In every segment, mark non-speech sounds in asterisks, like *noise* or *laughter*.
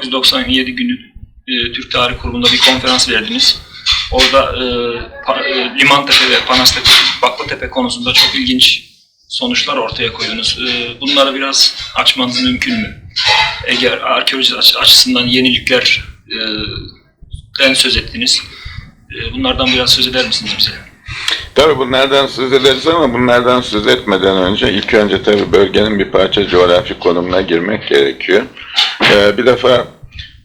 15 Şubat 1997 günü e, Türk Tarih Kurumu'nda bir konferans verdiniz. Orada e, Pa- e, Limantepe ve Panastepe, Baklatepe konusunda çok ilginç sonuçlar ortaya koydunuz. E, bunları biraz açmanız mümkün mü? Eğer arkeoloji aç- açısından yenilikler e, den söz ettiniz. E, bunlardan biraz söz eder misiniz bize? Tabii bunlardan söz ederiz ama bunlardan söz etmeden önce ilk önce tabii bölgenin bir parça coğrafi konumuna girmek gerekiyor. Ee, bir defa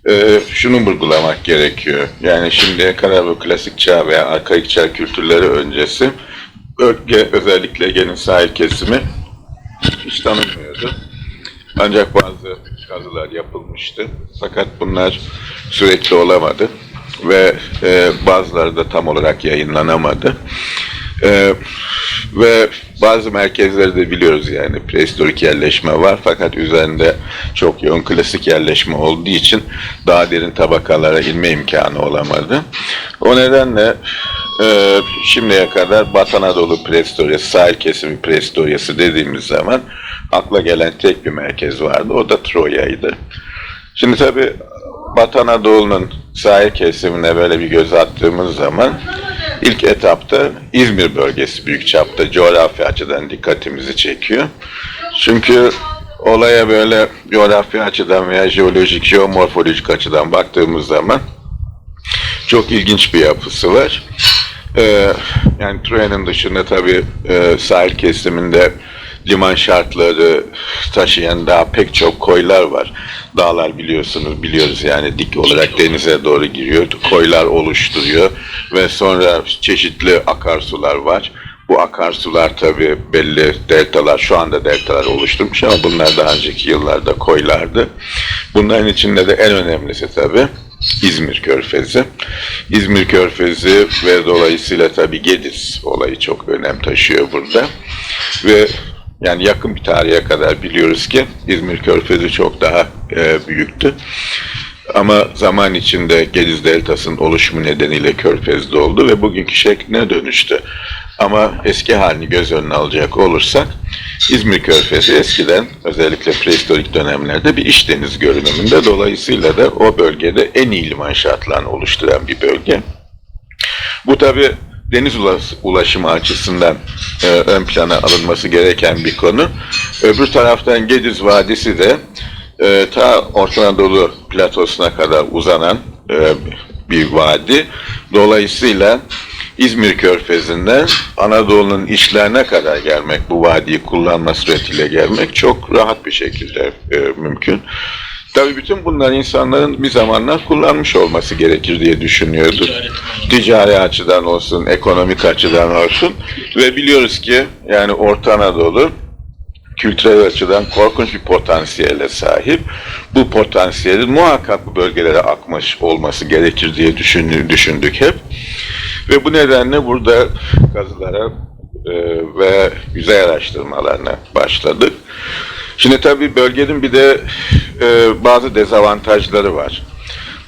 e, şunu vurgulamak gerekiyor. Yani şimdiye kadar bu klasik çağ veya arkaik çağ kültürleri öncesi özellikle Ege'nin sahil kesimi hiç tanınmıyordu. Ancak bazı kazılar yapılmıştı. Fakat bunlar sürekli olamadı ve e, bazıları da tam olarak yayınlanamadı. E, ve bazı merkezleri de biliyoruz yani prehistorik yerleşme var fakat üzerinde çok yoğun klasik yerleşme olduğu için daha derin tabakalara inme imkanı olamadı. O nedenle e, şimdiye kadar Batı Anadolu prehistoryası, sahil kesimi prehistoryası dediğimiz zaman akla gelen tek bir merkez vardı. O da Troya'ydı. Şimdi tabii Batı Anadolu'nun sahil kesimine böyle bir göz attığımız zaman ilk etapta İzmir bölgesi büyük çapta coğrafi açıdan dikkatimizi çekiyor. Çünkü olaya böyle coğrafi açıdan veya jeolojik, jeomorfolojik açıdan baktığımız zaman çok ilginç bir yapısı var. Ee, yani Troya'nın dışında tabii e, sahil kesiminde liman şartları taşıyan daha pek çok koylar var. Dağlar biliyorsunuz, biliyoruz yani dik olarak denize doğru giriyor. Koylar oluşturuyor ve sonra çeşitli akarsular var. Bu akarsular tabii belli deltalar, şu anda deltalar oluşturmuş ama bunlar daha önceki yıllarda koylardı. Bunların içinde de en önemlisi tabii İzmir Körfezi. İzmir Körfezi ve dolayısıyla tabii Gediz olayı çok önem taşıyor burada. Ve yani yakın bir tarihe kadar biliyoruz ki İzmir Körfezi çok daha e, büyüktü. Ama zaman içinde Gediz Deltası'nın oluşumu nedeniyle Körfez'de oldu ve bugünkü şekline dönüştü. Ama eski halini göz önüne alacak olursak İzmir Körfezi eskiden özellikle prehistorik dönemlerde bir iç deniz görünümünde dolayısıyla da o bölgede en iyi liman şartlarını oluşturan bir bölge. Bu tabi deniz ulaş- ulaşımı açısından e, ön plana alınması gereken bir konu. Öbür taraftan Gediz Vadisi de e, ta Orta Anadolu platosuna kadar uzanan e, bir vadi. Dolayısıyla İzmir Körfezi'nden Anadolu'nun içlerine kadar gelmek, bu vadiyi kullanma suretiyle gelmek çok rahat bir şekilde e, mümkün. Tabii bütün bunlar insanların bir zamanlar kullanmış olması gerekir diye düşünüyordu. Ticari açıdan olsun, ekonomik açıdan olsun. Ve biliyoruz ki yani Orta Anadolu kültürel açıdan korkunç bir potansiyele sahip. Bu potansiyelin muhakkak bu bölgelere akmış olması gerekir diye düşündük, düşündük hep. Ve bu nedenle burada kazılara e, ve yüzey araştırmalarına başladık. Şimdi tabii bölgenin bir de e, bazı dezavantajları var.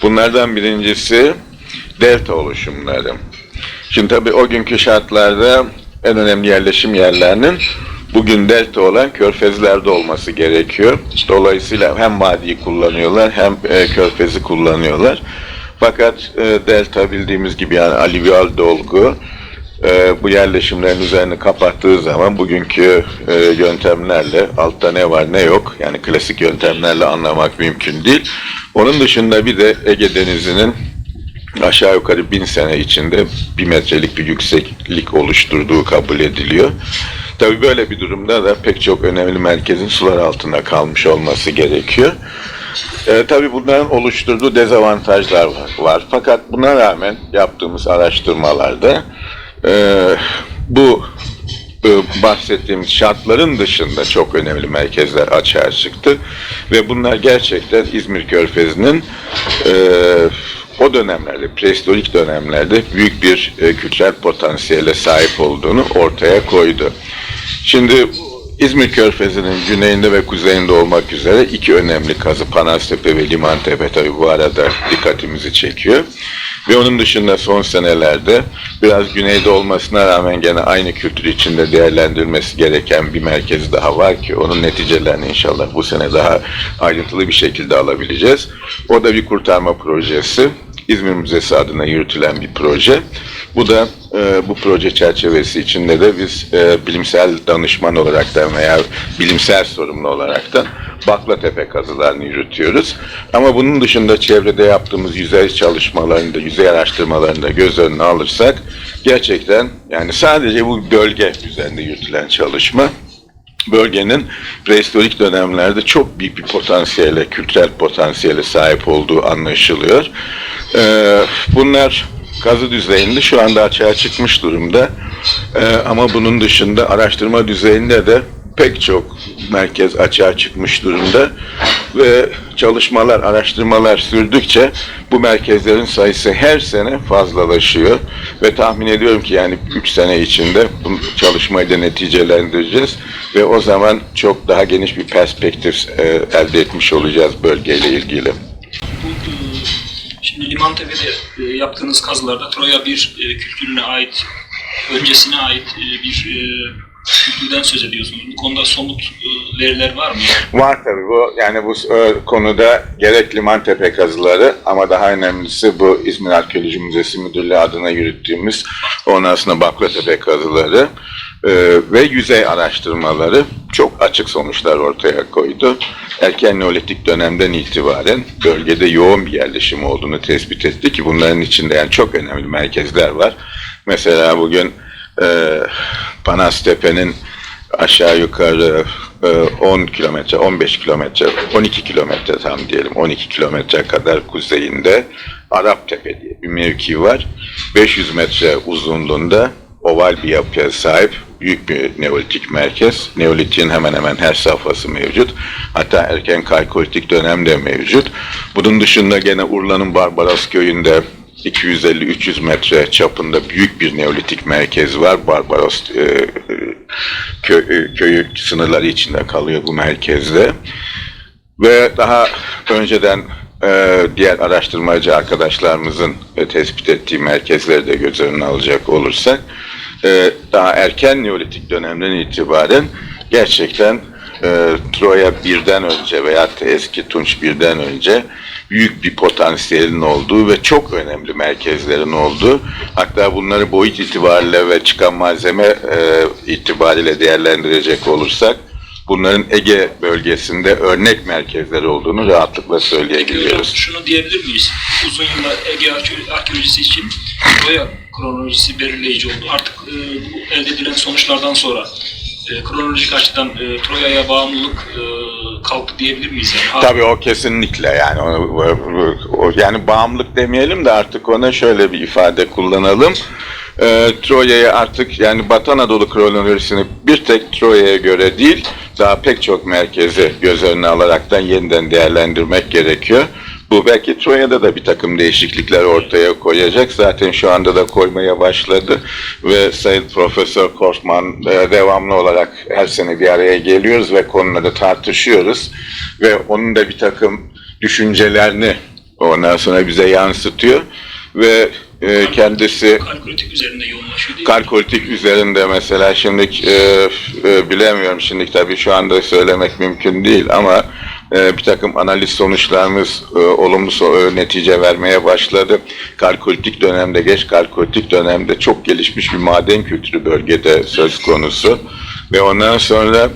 Bunlardan birincisi delta oluşumları. Şimdi tabii o günkü şartlarda en önemli yerleşim yerlerinin bugün delta olan körfezlerde olması gerekiyor. Dolayısıyla hem vadiyi kullanıyorlar hem e, körfezi kullanıyorlar. Fakat e, delta bildiğimiz gibi yani alüvyal dolgu e, bu yerleşimlerin üzerini kapattığı zaman bugünkü e, yöntemlerle altta ne var ne yok yani klasik yöntemlerle anlamak mümkün değil. Onun dışında bir de Ege Denizi'nin aşağı yukarı bin sene içinde bir metrelik bir yükseklik oluşturduğu kabul ediliyor. Tabii böyle bir durumda da pek çok önemli merkezin sular altında kalmış olması gerekiyor. E, tabii bunların oluşturduğu dezavantajlar var, var. Fakat buna rağmen yaptığımız araştırmalarda e, bu e, bahsettiğimiz şartların dışında çok önemli merkezler açığa çıktı. Ve bunlar gerçekten İzmir Körfezi'nin e, o dönemlerde, prehistorik dönemlerde büyük bir e, kültürel potansiyele sahip olduğunu ortaya koydu. Şimdi İzmir Körfezi'nin güneyinde ve kuzeyinde olmak üzere iki önemli kazı Panastepe ve Limantepe tabi bu arada dikkatimizi çekiyor. Ve onun dışında son senelerde biraz güneyde olmasına rağmen gene aynı kültür içinde değerlendirilmesi gereken bir merkez daha var ki onun neticelerini inşallah bu sene daha ayrıntılı bir şekilde alabileceğiz. O da bir kurtarma projesi. İzmir Müzesi adına yürütülen bir proje. Bu da e, bu proje çerçevesi içinde de biz e, bilimsel danışman olaraktan veya bilimsel sorumlu olaraktan Baklatepe kazılarını yürütüyoruz. Ama bunun dışında çevrede yaptığımız yüzey çalışmalarını da, yüzey araştırmalarını da göz önüne alırsak gerçekten yani sadece bu bölge üzerinde yürütülen çalışma bölgenin prehistorik dönemlerde çok büyük bir potansiyele, kültürel potansiyele sahip olduğu anlaşılıyor. Ee, bunlar kazı düzeyinde şu anda açığa çıkmış durumda. Ee, ama bunun dışında araştırma düzeyinde de pek çok merkez açığa çıkmış durumda ve çalışmalar, araştırmalar sürdükçe bu merkezlerin sayısı her sene fazlalaşıyor ve tahmin ediyorum ki yani 3 sene içinde bu çalışmayı da neticelendireceğiz ve o zaman çok daha geniş bir perspektif e, elde etmiş olacağız bölgeyle ilgili. Şimdi Limantepe'de e, yaptığınız kazılarda Troya bir e, kültürüne ait, öncesine ait bir kültürden söz ediyorsunuz. Bu konuda somut e, veriler var mı? Var tabii bu yani bu e, konuda gerek Limantepe kazıları ama daha önemlisi bu İzmir Arkeoloji Müzesi Müdürlüğü adına yürüttüğümüz ondan sonra Baklatepe kazıları e, ve yüzey araştırmaları çok açık sonuçlar ortaya koydu. Erken Neolitik dönemden itibaren bölgede yoğun bir yerleşim olduğunu tespit etti ki bunların içinde yani çok önemli merkezler var. Mesela bugün e, Panastepe'nin aşağı yukarı e, 10 kilometre, 15 kilometre, 12 kilometre tam diyelim 12 kilometre kadar kuzeyinde Araptepe diye bir mevki var. 500 metre uzunluğunda oval bir yapıya sahip büyük bir Neolitik merkez. Neolitik'in hemen hemen her safhası mevcut. Hatta erken Kalkolitik dönemde mevcut. Bunun dışında gene Urla'nın Barbaros köyünde 250-300 metre çapında büyük bir Neolitik merkez var. Barbaros e, e, kö, e, köyü sınırları içinde kalıyor bu merkezde. Ve daha önceden e, diğer araştırmacı arkadaşlarımızın e, tespit ettiği merkezleri de göz önüne alacak olursak e, daha erken Neolitik dönemden itibaren gerçekten e, Troya birden önce veya eski Tunç birden önce büyük bir potansiyelin olduğu ve çok önemli merkezlerin olduğu hatta bunları boyut itibariyle ve çıkan malzeme e, itibariyle değerlendirecek olursak bunların Ege bölgesinde örnek merkezleri olduğunu rahatlıkla söyleyebiliyoruz. şunu diyebilir miyiz? Uzun yıllar Ege arke- arkeolojisi için Troya kronolojisi belirleyici oldu. Artık e, bu elde edilen sonuçlardan sonra e, kronolojik açıdan e, Troya'ya bağımlılık e, kalktı diyebilir miyiz? Yani? Tabii o kesinlikle yani yani bağımlılık demeyelim de artık ona şöyle bir ifade kullanalım. Ee, Troya'ya artık yani Batı Anadolu kronolojisini bir tek Troya'ya göre değil daha pek çok merkezi göz önüne alaraktan yeniden değerlendirmek gerekiyor. Bu belki Troya'da da bir takım değişiklikler ortaya koyacak. Zaten şu anda da koymaya başladı. Ve Sayın Profesör Korkman e, devamlı olarak her sene bir araya geliyoruz ve konuları tartışıyoruz. Ve onun da bir takım düşüncelerini ondan sonra bize yansıtıyor. Ve e, kendisi kalkolitik üzerinde yoğunlaşıyor? Kalkolitik üzerinde mesela şimdi e, e, bilemiyorum şimdi tabii şu anda söylemek mümkün değil ama e, bir takım analiz sonuçlarımız e, olumlu e, netice vermeye başladı. Kalkolitik dönemde, geç kalkolitik dönemde çok gelişmiş bir maden kültürü bölgede söz konusu. Ve ondan sonra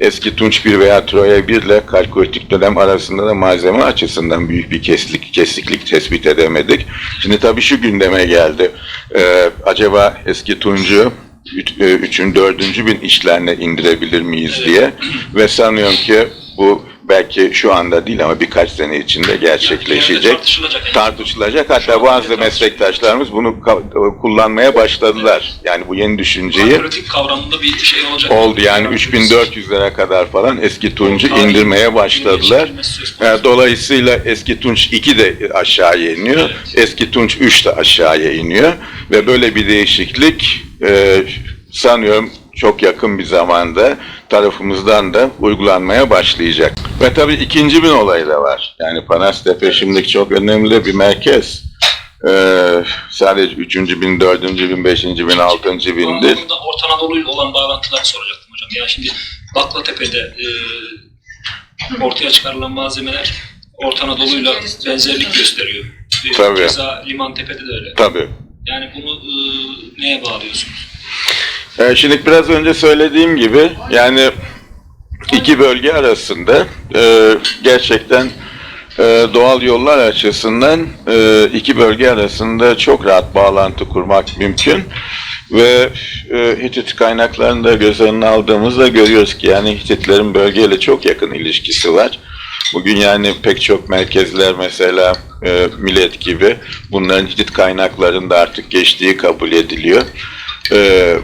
eski Tunç 1 veya Troya 1 ile Kalkolitik dönem arasında da malzeme açısından büyük bir keslik, kesiklik tespit edemedik. Şimdi tabii şu gündeme geldi. Ee, acaba eski Tunç'u e, üçün, dördüncü bin işlerine indirebilir miyiz diye. Ve sanıyorum ki bu belki şu anda değil ama birkaç sene içinde gerçekleşecek tartışılacak. Tartışılacak. Hatta bazı meslektaşlarımız bunu ka- kullanmaya başladılar. Yani bu yeni düşünceyi kavramında bir şey olacak. oldu. Yani 3400'lere kadar falan eski Tunç'u indirmeye başladılar. E, Dolayısıyla eski Tunç 2 de aşağıya iniyor. Eski Tunç 3 de aşağıya iniyor. Ve böyle bir değişiklik e, sanıyorum çok yakın bir zamanda tarafımızdan da uygulanmaya başlayacak. Ve tabii ikinci bir olay da var. Yani Panastepe şimdi çok önemli bir merkez. Ee, sadece üçüncü bin, dördüncü bin, beşinci bin, altıncı bin değil. Burada Orta Anadolu'yla olan bağlantıları soracaktım hocam. Ya şimdi Baklatepe'de e, ortaya çıkarılan malzemeler Orta Anadolu'yla benzerlik gösteriyor. E, Tabii. Keza Limantepe'de de öyle. Tabii. Yani bunu e, neye bağlıyorsunuz? Ee, şimdi biraz önce söylediğim gibi yani iki bölge arasında e, gerçekten e, doğal yollar açısından e, iki bölge arasında çok rahat bağlantı kurmak mümkün. Ve Hitit kaynaklarını da göz önüne aldığımızda görüyoruz ki yani Hititlerin bölgeyle çok yakın ilişkisi var. Bugün yani pek çok merkezler mesela Millet gibi bunların Hitit kaynaklarında artık geçtiği kabul ediliyor. E,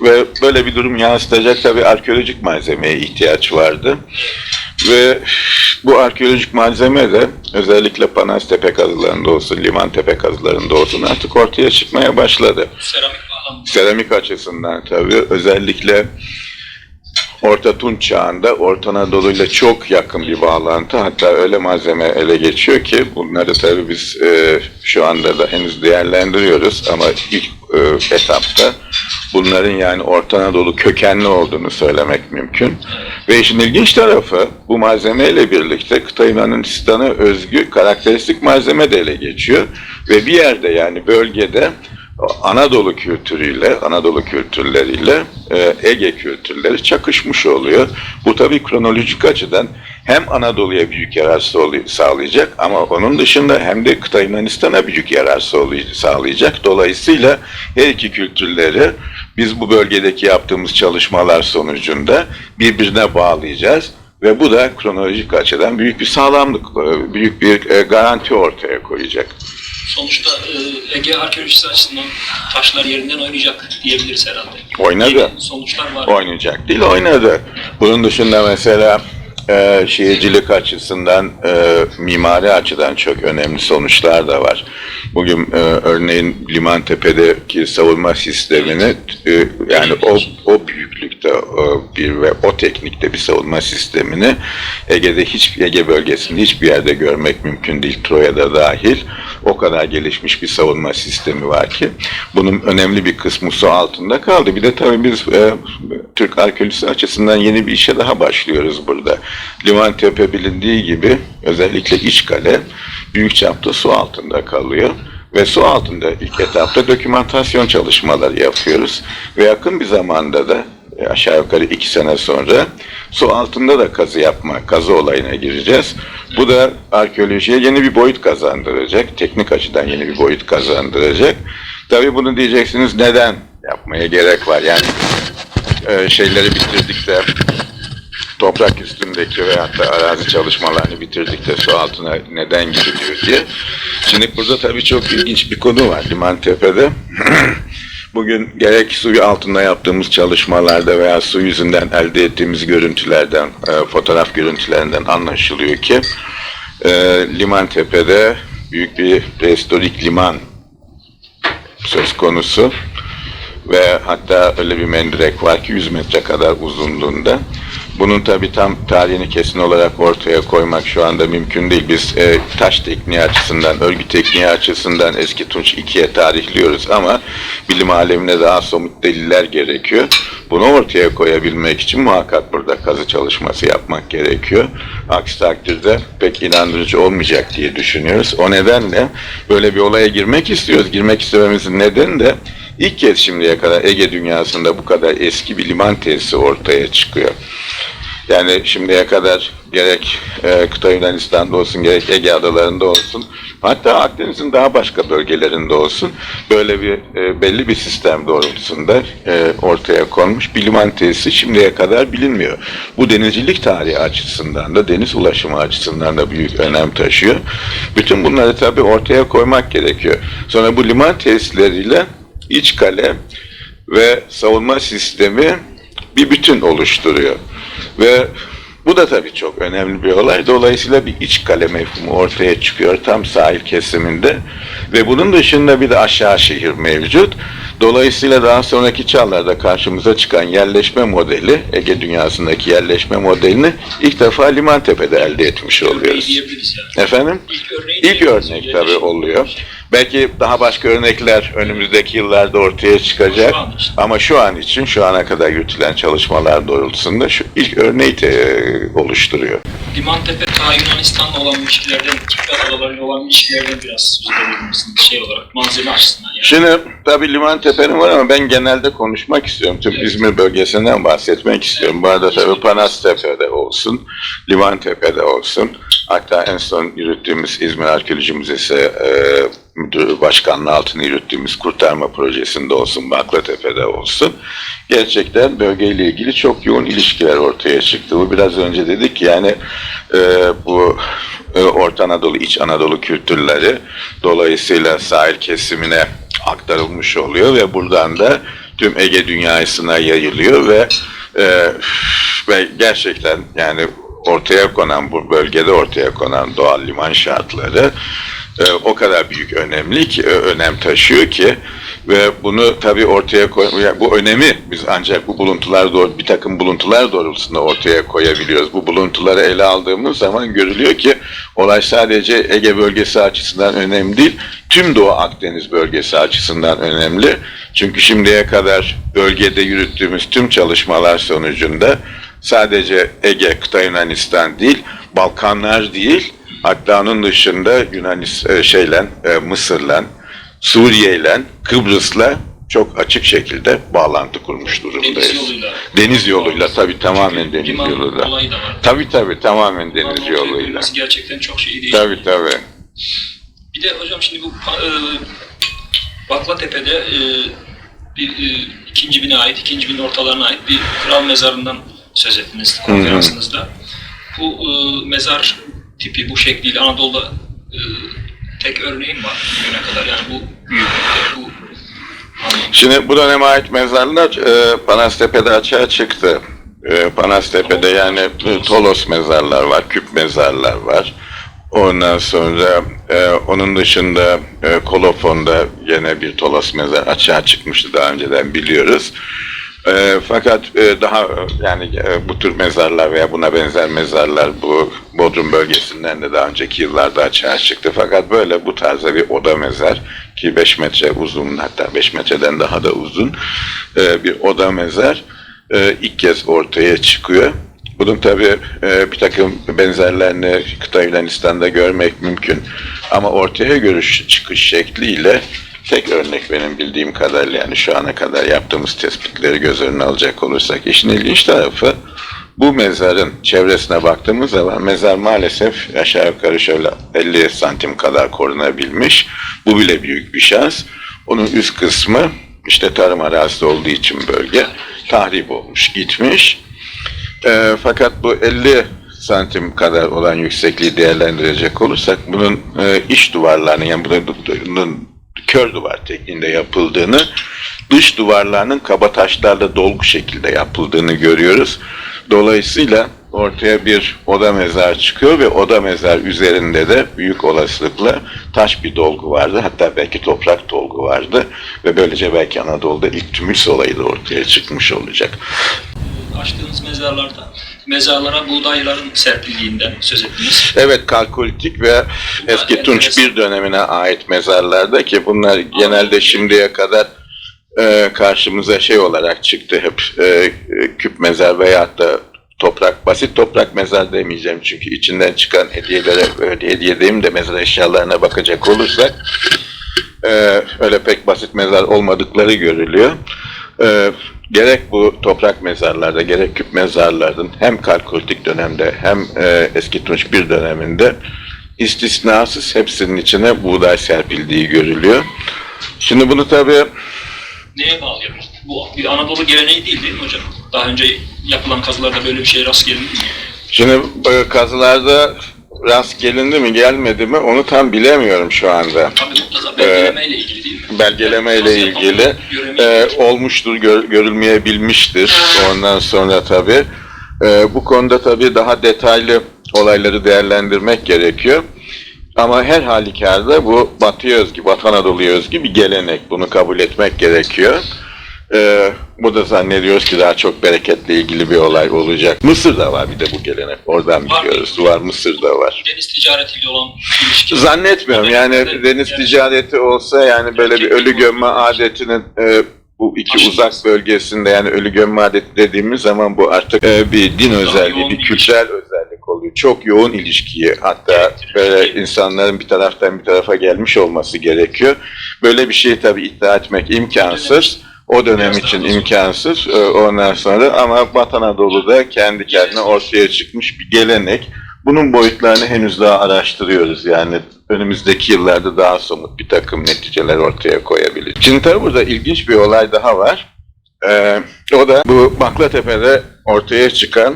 ve böyle bir durum yansıtacak tabii arkeolojik malzemeye ihtiyaç vardı. Ve bu arkeolojik malzeme de özellikle Panas Tepe kazılarında olsun, Liman Tepe kazılarında olsun artık ortaya çıkmaya başladı. Seramik. Seramik açısından tabii özellikle Orta Tunç çağında Orta Anadolu ile çok yakın bir bağlantı. Hatta öyle malzeme ele geçiyor ki bunları tabii biz e, şu anda da henüz değerlendiriyoruz ama ilk e, etapta bunların yani Orta Anadolu kökenli olduğunu söylemek mümkün. Ve işin ilginç tarafı bu malzemeyle birlikte kıta Yunanistan'a özgü karakteristik malzeme de ele geçiyor. Ve bir yerde yani bölgede Anadolu kültürüyle, Anadolu kültürleriyle e, Ege kültürleri çakışmış oluyor. Bu tabii kronolojik açıdan hem Anadolu'ya büyük yarar sağlay- sağlayacak ama onun dışında hem de kıta Yunanistan'a büyük yarar sağlay- sağlayacak. Dolayısıyla her iki kültürleri biz bu bölgedeki yaptığımız çalışmalar sonucunda birbirine bağlayacağız. Ve bu da kronolojik açıdan büyük bir sağlamlık, e, büyük bir e, garanti ortaya koyacak. Sonuçta e, Ege arkeolojisi açısından taşlar yerinden oynayacak diyebiliriz herhalde. Oynadı. Yeni sonuçlar var. oynayacak değil oynadı. Bunun dışında mesela e, şehircilik açısından, e, mimari açıdan çok önemli sonuçlar da var. Bugün e, örneğin Limantepe'deki savunma sistemini e, yani o, o büyüklükte e, bir ve o teknikte bir savunma sistemini Ege'de hiç Ege bölgesinde hiçbir yerde görmek mümkün değil. Troya'da dahil o kadar gelişmiş bir savunma sistemi var ki bunun önemli bir kısmı su altında kaldı. Bir de tabii biz Türk arkeolojisi açısından yeni bir işe daha başlıyoruz burada. Limantepe bilindiği gibi özellikle iç kale büyük çapta su altında kalıyor. Ve su altında ilk etapta dokümantasyon çalışmaları yapıyoruz. Ve yakın bir zamanda da e, aşağı yukarı iki sene sonra su altında da kazı yapma, kazı olayına gireceğiz. Bu da arkeolojiye yeni bir boyut kazandıracak, teknik açıdan yeni bir boyut kazandıracak. Tabii bunu diyeceksiniz neden yapmaya gerek var? Yani e, şeyleri bitirdik de toprak üstündeki veyahut da arazi çalışmalarını bitirdik de su altına neden giriliyor diye. Şimdi burada tabii çok ilginç bir konu var Limantepe'de. *clears throat* Bugün gerek su altında yaptığımız çalışmalarda veya su yüzünden elde ettiğimiz görüntülerden, e, fotoğraf görüntülerinden anlaşılıyor ki e, Limantepe'de büyük bir prehistorik liman söz konusu ve hatta öyle bir mendirek var ki 100 metre kadar uzunluğunda. Bunun tabi tam tarihini kesin olarak ortaya koymak şu anda mümkün değil. Biz e, taş tekniği açısından, örgü tekniği açısından eski Tunç 2'ye tarihliyoruz ama bilim alemine daha somut deliller gerekiyor. Bunu ortaya koyabilmek için muhakkak burada kazı çalışması yapmak gerekiyor. Aksi takdirde pek inandırıcı olmayacak diye düşünüyoruz. O nedenle böyle bir olaya girmek istiyoruz. Girmek istememizin nedeni de ilk kez şimdiye kadar Ege dünyasında bu kadar eski bir liman tesisi ortaya çıkıyor. Yani şimdiye kadar gerek e, kıta Yunanistan'da olsun gerek Ege adalarında olsun hatta Akdeniz'in daha başka bölgelerinde olsun böyle bir e, belli bir sistem doğrultusunda e, ortaya konmuş bir liman tesisi şimdiye kadar bilinmiyor. Bu denizcilik tarihi açısından da deniz ulaşımı açısından da büyük önem taşıyor. Bütün bunları tabii ortaya koymak gerekiyor. Sonra bu liman tesisleriyle iç kale ve savunma sistemi bir bütün oluşturuyor. Ve bu da tabii çok önemli bir olay. Dolayısıyla bir iç kale mefhumu ortaya çıkıyor tam sahil kesiminde. Ve bunun dışında bir de aşağı şehir mevcut. Dolayısıyla daha sonraki çağlarda karşımıza çıkan yerleşme modeli, Ege dünyasındaki yerleşme modelini ilk defa Limantepe'de elde etmiş oluyoruz. Efendim? İlk diyebiliriz. örnek tabii oluyor. Belki daha başka örnekler önümüzdeki yıllarda ortaya çıkacak. Şu. Ama şu an için, şu ana kadar yürütülen çalışmalar doğrultusunda şu ilk örneği de oluşturuyor. Limantepe ta Yunanistan'la olan ilişkilerden, Kipri adalarıyla olan ilişkilerden biraz söz edebilir misiniz? Şey olarak, malzeme açısından yani. Şimdi tabii Limantepe'nin var ama ben genelde konuşmak istiyorum. Tüm Evet. İzmir bölgesinden bahsetmek istiyorum. Bu arada tabii Panastepe'de olsun, Limantepe'de olsun. Hatta en son yürüttüğümüz İzmir Arkeoloji Müzesi e, Müdürü Başkanlığı altında yürüttüğümüz kurtarma projesinde olsun, Baklatepe'de olsun. Gerçekten bölgeyle ilgili çok yoğun ilişkiler ortaya çıktı. Bu biraz önce dedik yani e, bu e, Orta Anadolu, İç Anadolu kültürleri dolayısıyla sahil kesimine aktarılmış oluyor ve buradan da tüm Ege dünyasına yayılıyor ve e, ve gerçekten yani ortaya konan bu bölgede ortaya konan doğal liman şartları e, o kadar büyük önemli ki ö- önem taşıyor ki ve bunu tabii ortaya koy bu önemi biz ancak bu buluntular doğru bir takım buluntular doğrultusunda ortaya koyabiliyoruz. Bu buluntuları ele aldığımız zaman görülüyor ki olay sadece Ege bölgesi açısından önemli değil, tüm Doğu Akdeniz bölgesi açısından önemli. Çünkü şimdiye kadar bölgede yürüttüğümüz tüm çalışmalar sonucunda sadece Ege, kıta Yunanistan değil, Balkanlar değil, hatta onun dışında Yunanistan şeyle, e, Mısır'la, Suriye'yle, Kıbrıs'la çok açık şekilde bağlantı kurmuş durumdayız. Deniz yoluyla. Deniz yoluyla tabii tamamen deniz Liman yoluyla. Tabii tabii tamamen deniz Liman yoluyla. gerçekten çok şeyi değiştiriyor. Tabii tabii. Bir de hocam şimdi bu e, Baklatepe'de e, bir e, ikinci bine ait, ikinci binin ortalarına ait bir kral mezarından söz ettiniz konferansınızda. Bu e, mezar tipi bu şekliyle Anadolu'da e, tek örneğim var bugüne kadar yani bu büyüklükte, bu anlamda. Şimdi bu döneme ait mezarlar e, Panastepe'de açığa çıktı. E, Panastepe'de yani e, Tolos mezarlar var, küp mezarlar var. Ondan sonra e, onun dışında e, Kolofon'da yine bir Tolos mezar açığa çıkmıştı daha önceden biliyoruz. E, fakat e, daha e, yani e, bu tür mezarlar veya buna benzer mezarlar bu Bodrum bölgesinden de daha önceki yıllarda açığa çıktı. Fakat böyle bu tarzda bir oda mezar ki 5 metre uzun hatta 5 metreden daha da uzun e, bir oda mezar e, ilk kez ortaya çıkıyor. Bunun tabi bir takım benzerlerini kıta Yunanistan'da görmek mümkün. Ama ortaya görüş çıkış şekliyle tek örnek benim bildiğim kadarıyla yani şu ana kadar yaptığımız tespitleri göz önüne alacak olursak işin ilginç tarafı bu mezarın çevresine baktığımız zaman mezar maalesef aşağı yukarı şöyle 50 santim kadar korunabilmiş. Bu bile büyük bir şans. Onun üst kısmı işte tarım arazisi olduğu için bölge tahrip olmuş, gitmiş. E, fakat bu 50 santim kadar olan yüksekliği değerlendirecek olursak bunun e, iç duvarlarının yani bunun kör duvar tekniğinde yapıldığını, dış duvarlarının kaba taşlarla dolgu şekilde yapıldığını görüyoruz. Dolayısıyla ortaya bir oda mezar çıkıyor ve oda mezar üzerinde de büyük olasılıkla taş bir dolgu vardı. Hatta belki toprak dolgu vardı ve böylece belki Anadolu'da ilk tümüls olayı da ortaya çıkmış olacak. Açtığınız mezarlarda mezarlara buğdayların serpildiğinden söz ettiniz. Evet kalkolitik ve eski Evet, Tunç bir dönemine ait mezarlarda ki bunlar genelde şimdiye kadar e, karşımıza şey olarak çıktı hep e, e, küp mezar veyahut da toprak, basit toprak mezar demeyeceğim çünkü içinden çıkan hediyelere, öyle hediye demeyeyim de mezar eşyalarına bakacak olursak e, öyle pek basit mezar olmadıkları görülüyor. E, gerek bu toprak mezarlarda gerek küp mezarların hem kalkolitik dönemde hem e, eski Tunç bir döneminde istisnasız hepsinin içine buğday serpildiği görülüyor. Şimdi bunu tabii Neye bağlıyoruz? Bu bir Anadolu geleneği değil değil mi hocam? Daha önce yapılan kazılarda böyle bir şeye rast gelindi mi? Şimdi kazılarda rast gelindi mi gelmedi mi onu tam bilemiyorum şu anda. Tabii mutlaka belgelemeyle ilgili değil mi? belgeleme ile Kazı ilgili e, olmuştur, gör- görülmeyebilmiştir. Ondan sonra tabii e, bu konuda tabii daha detaylı olayları değerlendirmek gerekiyor. Ama her halükarda bu Batı'ya özgü, Batı Anadolu'ya özgü bir gelenek. Bunu kabul etmek gerekiyor. Ee, bu da zannediyoruz ki daha çok bereketle ilgili bir olay olacak. Mısır'da var bir de bu gelenek. Oradan Var. biliyoruz. Var Mısır'da var. Deniz ticaretiyle olan ilişki. Zannetmiyorum yani Evet, deniz evet. ticareti olsa yani böyle bir ölü gömme adetinin e, bu iki Aşırı. uzak bölgesinde yani ölü gömme adeti dediğimiz zaman bu artık e, bir din özelliği, yoğun bir kültürel özellik oluyor. Çok yoğun ilişkiyi hatta böyle insanların bir taraftan bir tarafa gelmiş olması gerekiyor. Böyle bir şeyi tabii iddia etmek imkansız. O dönem için imkansız. E, Ondan sonra ama Batı Anadolu'da kendi kendine ortaya çıkmış bir gelenek. Bunun boyutlarını henüz daha araştırıyoruz. Yani önümüzdeki yıllarda daha somut bir takım neticeler ortaya koyabilir. Şimdi tabii burada ilginç bir olay daha var. Ee, o da bu Baklatepe'de ortaya çıkan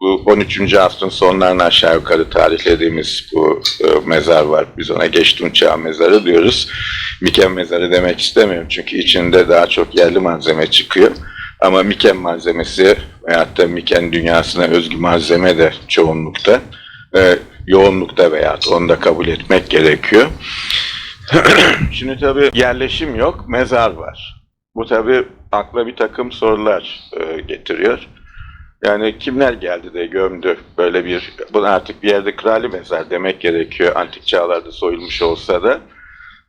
bu 13. asrın sonlarına aşağı yukarı tarihlediğimiz bu e, mezar var. Biz ona Geçtun Çağ mezarı diyoruz. Miken mezarı demek istemiyorum çünkü içinde daha çok yerli malzeme çıkıyor. Ama Miken malzemesi veyahut da Miken dünyasına özgü malzeme de çoğunlukta, e, yoğunlukta veyahut onu da kabul etmek gerekiyor. *clears throat* Şimdi tabii yerleşim yok, mezar var. Bu tabii akla bir takım sorular e, getiriyor. Yani kimler geldi de gömdü böyle bir, bunu artık bir yerde krali mezar demek gerekiyor antik çağlarda soyulmuş olsa da.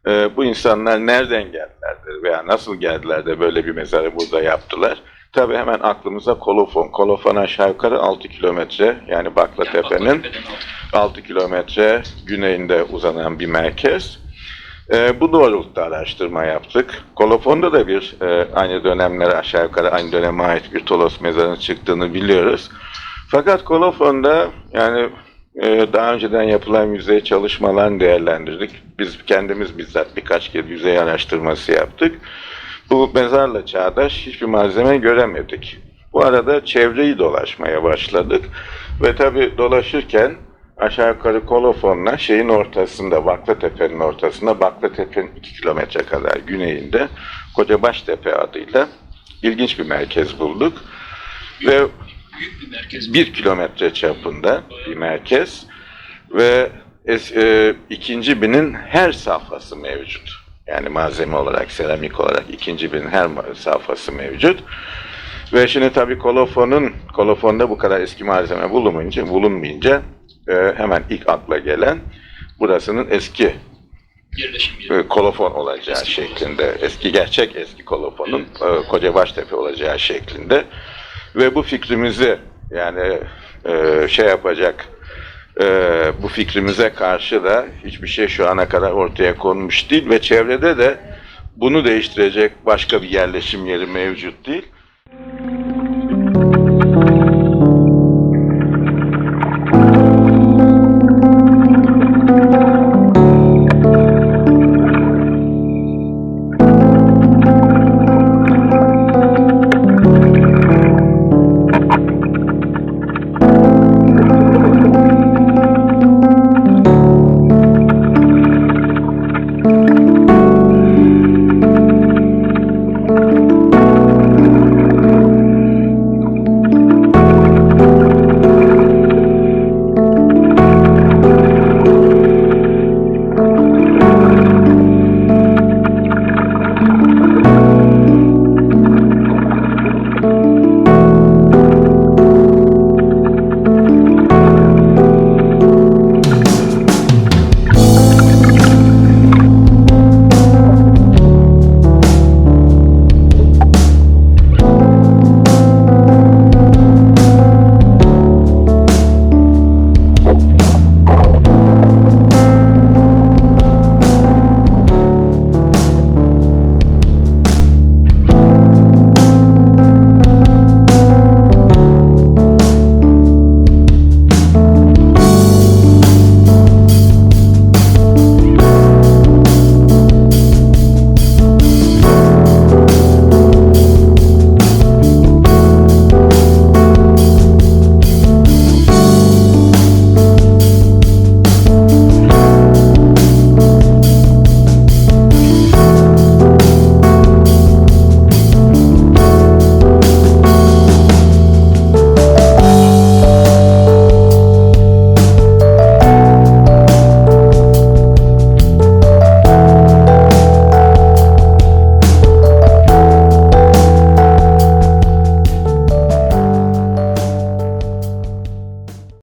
E, bu insanlar nereden geldiler veya nasıl geldiler de böyle bir mezarı burada yaptılar. Tabii hemen aklımıza kolofon. Kolofon aşağı yukarı 6 kilometre yani Baklatepe'nin Baklatepe'den aldık. 6 kilometre güneyinde uzanan bir merkez. Ee, bu doğrultuda araştırma yaptık. Kolofon'da da bir e, aynı dönemlere aşağı yukarı aynı döneme ait bir Tolos mezarının çıktığını biliyoruz. Fakat Kolofon'da yani e, daha önceden yapılan yüzey çalışmalarını değerlendirdik. Biz kendimiz bizzat birkaç kez yüzey araştırması yaptık. Bu mezarla çağdaş hiçbir malzeme göremedik. Bu arada çevreyi dolaşmaya başladık. Ve tabi dolaşırken aşağı yukarı Kolofon'la şeyin ortasında, Baklatepe'nin ortasında, Baklatepe'nin 2 kilometre kadar güneyinde Kocabaştepe adıyla ilginç bir merkez bulduk. Ve Büyük bir merkez. bir kilometre çapında bir merkez ve es, e, ikinci binin her safhası mevcut. Yani malzeme olarak, seramik olarak ikinci binin her safhası mevcut. Ve şimdi tabii kolofonun, kolofonda bu kadar eski malzeme bulunmayınca, bulunmayınca e, hemen ilk akla gelen burasının eski Yerleşim yeri. e, kolofon olacağı Eski şeklinde, eski gerçek eski kolofonun e, Kocabaştepe olacağı şeklinde ve bu fikrimizi yani e, şey yapacak e, bu fikrimize karşı da hiçbir şey şu ana kadar ortaya konmuş değil ve çevrede de bunu değiştirecek başka bir yerleşim yeri mevcut değil.